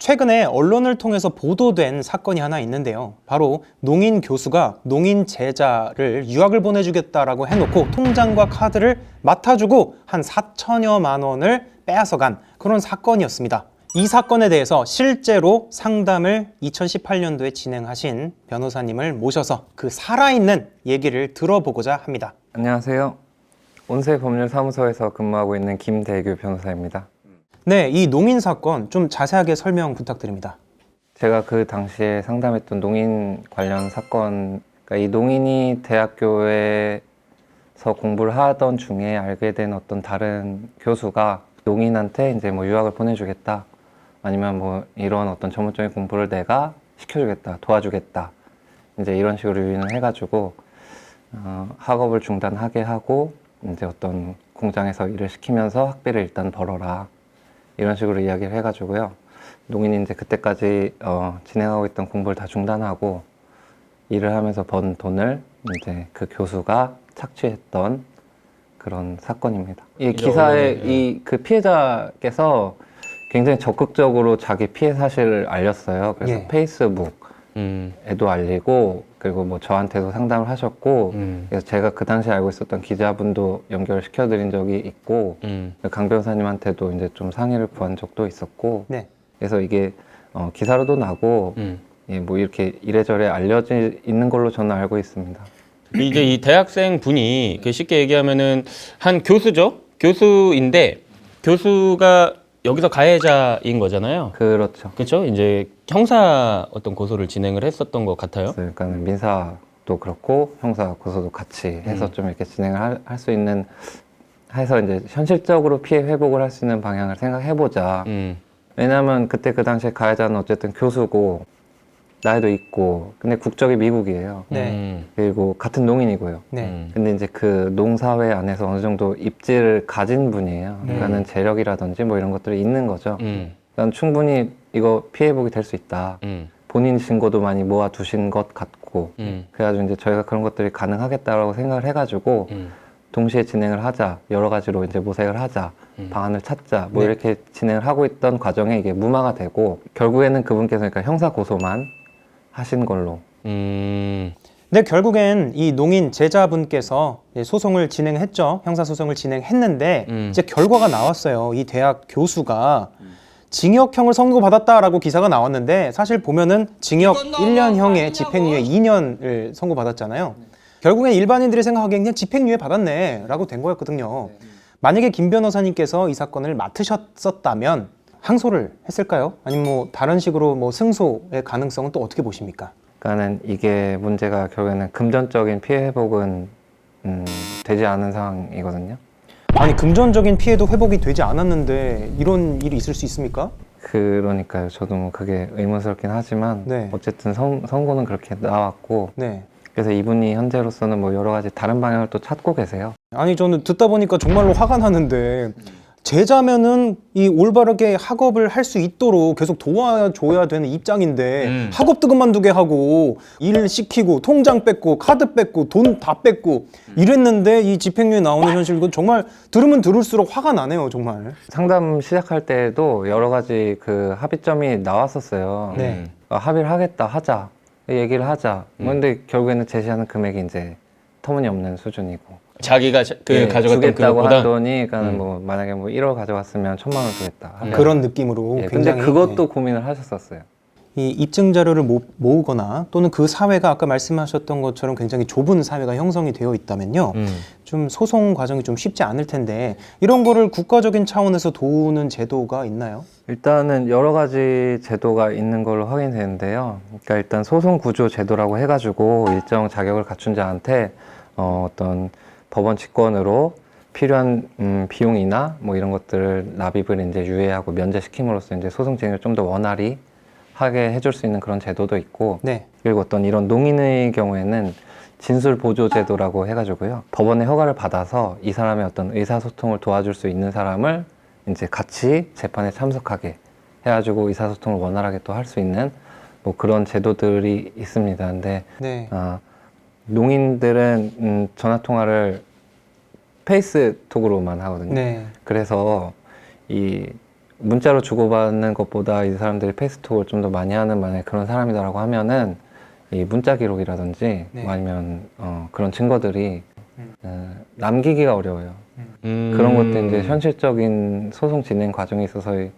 최근에 언론을 통해서 보도된 사건이 하나 있는데요. 바로 농인 교수가 농인 제자를 유학을 보내주겠다라고 해놓고 통장과 카드를 맡아주고 한 4천여만 원을 빼앗아간 그런 사건이었습니다. 이 사건에 대해서 실제로 상담을 2018년도에 진행하신 변호사님을 모셔서 그 살아있는 얘기를 들어보고자 합니다. 안녕하세요. 온세 법률사무소에서 근무하고 있는 김대규 변호사입니다. 네, 이 농인 사건 좀 자세하게 설명 부탁드립니다. 제가 그 당시에 상담했던 농인 관련 사건, 그러니까 이 농인이 대학교에서 공부를 하던 중에 알게 된 어떤 다른 교수가 농인한테 이제 뭐 유학을 보내주겠다, 아니면 뭐 이런 어떤 전문적인 공부를 내가 시켜주겠다, 도와주겠다, 이제 이런 식으로 유인을 해가지고 어, 학업을 중단하게 하고 이제 어떤 공장에서 일을 시키면서 학비를 일단 벌어라 이런 식으로 이야기를 해가지고요. 농인이 이제 그때까지 어, 진행하고 있던 공부를 다 중단하고 일을 하면서 번 돈을 이제 그 교수가 착취했던 그런 사건입니다. 이 기사에 이 그 피해자께서 굉장히 적극적으로 자기 피해 사실을 알렸어요. 그래서 예. 페이스북 에도 음, 알리고 그리고 뭐 저한테도 상담을 하셨고 음, 그래서 제가 그 당시에 알고 있었던 기자분도 연결을 시켜드린 적이 있고 음, 강 변호사님한테도 이제 좀 상의를 구한 적도 있었고 네. 그래서 이게 어, 기사로도 나고 음. 예, 뭐 이렇게 이래저래 알려져 있는 걸로 저는 알고 있습니다. 이제 이 대학생 분이 그 쉽게 얘기하면은 한 교수죠. 교수인데 교수가 여기서 가해자인 거잖아요. 그렇죠. 그렇죠? 이제 형사 어떤 고소를 진행을 했었던 것 같아요. 그러니까 민사도 그렇고 형사 고소도 같이 해서 음. 좀 이렇게 진행을 할 수 있는 해서 이제 현실적으로 피해 회복을 할 수 있는 방향을 생각해 보자. 음, 왜냐하면 그때 그 당시에 가해자는 어쨌든 교수고 나이도 있고 근데 국적이 미국이에요. 네. 음, 그리고 같은 농인이고요. 네. 음, 근데 이제 그 농사회 안에서 어느 정도 입지를 가진 분이에요. 그러니까는 재력이라든지 뭐 이런 것들이 있는 거죠. 음, 난 충분히 이거 피해복이 될 수 있다. 음, 본인 신고도 많이 모아 두신 것 같고. 음, 그래가지고 이제 저희가 그런 것들이 가능하겠다라고 생각을 해가지고 음, 동시에 진행을 하자. 여러 가지로 이제 모색을 하자. 음. 방안을 찾자. 뭐 네. 이렇게 진행을 하고 있던 과정에 이게 무마가 되고 결국에는 그분께서 그러니까 형사 고소만 하신 걸로 음, 근데 결국엔 이 농인 제자분께서 이제 소송을 진행했죠. 형사 소송을 진행했는데 음. 이제 결과가 나왔어요. 이 대학 교수가 징역형을 선고받았다라고 기사가 나왔는데 사실 보면은 징역 1년형에 집행유예 2년을 선고받았잖아요. 결국엔 일반인들이 생각하기엔 그냥 집행유예 받았네라고 된 거였거든요. 만약에 김 변호사님께서 이 사건을 맡으셨었다면 항소를 했을까요? 아니면 뭐 다른 식으로 뭐 승소의 가능성은 또 어떻게 보십니까? 그러니까는 이게 문제가 결국에는 금전적인 피해 회복은 음, 되지 않은 상황이거든요. 아니 금전적인 피해도 회복이 되지 않았는데 이런 일이 있을 수 있습니까? 그러니까요. 저도 뭐 그게 의문스럽긴 하지만 네. 어쨌든 선, 선고는 그렇게 나왔고 네. 그래서 이분이 현재로서는 뭐 여러 가지 다른 방향을 또 찾고 계세요. 아니 저는 듣다 보니까 정말로 화가 나는데 제자면은 이 올바르게 학업을 할 수 있도록 계속 도와줘야 되는 입장인데 음. 학업도 그만두게 하고 일 시키고 통장 뺏고 카드 뺏고 돈 다 뺏고 이랬는데 이 집행유예 나오는 현실 이건 정말 들으면 들을수록 화가 나네요 정말. 상담 시작할 때도 여러 가지 그 합의점이 나왔었어요. 네. 음, 어, 합의를 하겠다 하자 얘기를 하자. 음. 근데 결국에는 제시하는 금액이 이제 터무니없는 수준이고. 자기가 자- 그 예, 가져갔던 주겠다고 그거보다 하더니 그러니까는 음. 뭐 만약에 뭐 1억 가져갔으면 천만 원 주겠다. 하면 그런 느낌으로 예, 근데 굉장히 그것도 고민을 하셨었어요. 이 입증 자료를 모, 모으거나 또는 그 사회가 아까 말씀하셨던 것처럼 굉장히 좁은 사회가 형성이 되어 있다면요. 음, 좀 소송 과정이 좀 쉽지 않을 텐데 이런 거를 국가적인 차원에서 도우는 제도가 있나요? 일단은 여러 가지 제도가 있는 걸로 확인되는데요. 그러니까 일단 소송 구조 제도라고 해가지고 일정 자격을 갖춘 자한테 어, 어떤 법원 직권으로 필요한 음, 비용이나 뭐 이런 것들을 납입을 이제 유예하고 면제시킴으로써 이제 소송 진행을 좀 더 원활히 하게 해줄 수 있는 그런 제도도 있고 네. 그리고 어떤 이런 농인의 경우에는 진술 보조 제도라고 해가지고요. 법원의 허가를 받아서 이 사람의 어떤 의사소통을 도와줄 수 있는 사람을 이제 같이 재판에 참석하게 해가지고 의사소통을 원활하게 또 할 수 있는 뭐 그런 제도들이 있습니다. 근데 네. 아, 농인들은 음, 전화 통화를 페이스톡으로만 하거든요. 네. 그래서 이 문자로 주고받는 것보다 이 사람들이 페이스톡을 좀 더 많이 하는 만약 그런 사람이다라고 하면은 이 문자 기록이라든지 네. 뭐 아니면 어, 그런 증거들이 음. 어, 남기기가 어려워요. 음. 그런 것도 이제 현실적인 소송 진행 과정에 있어서의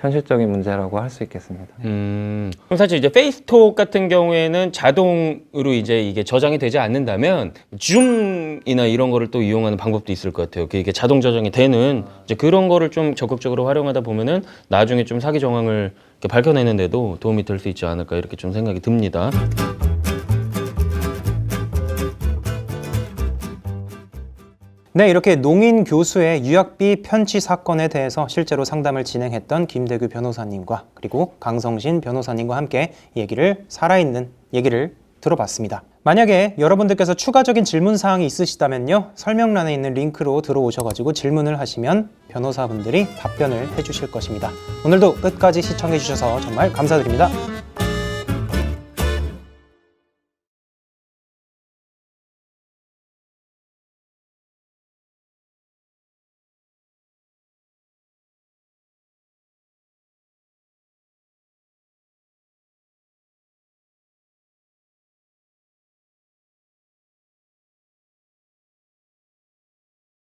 현실적인 문제라고 할 수 있겠습니다. 음. 그럼 사실 이제 페이스톡 같은 경우에는 자동으로 이제 이게 저장이 되지 않는다면 줌이나 이런 거를 또 이용하는 방법도 있을 것 같아요. 그 이게 자동 저장이 되는 이제 그런 거를 좀 적극적으로 활용하다 보면은 나중에 좀 사기 정황을 이렇게 밝혀내는데도 도움이 될 수 있지 않을까 이렇게 좀 생각이 듭니다. 네, 이렇게 농인 교수의 유학비 편취 사건에 대해서 실제로 상담을 진행했던 김대규 변호사님과 그리고 강성신 변호사님과 함께 얘기를 살아있는 얘기를 들어봤습니다. 만약에 여러분들께서 추가적인 질문 사항이 있으시다면요. 설명란에 있는 링크로 들어오셔가지고 질문을 하시면 변호사분들이 답변을 해주실 것입니다. 오늘도 끝까지 시청해주셔서 정말 감사드립니다.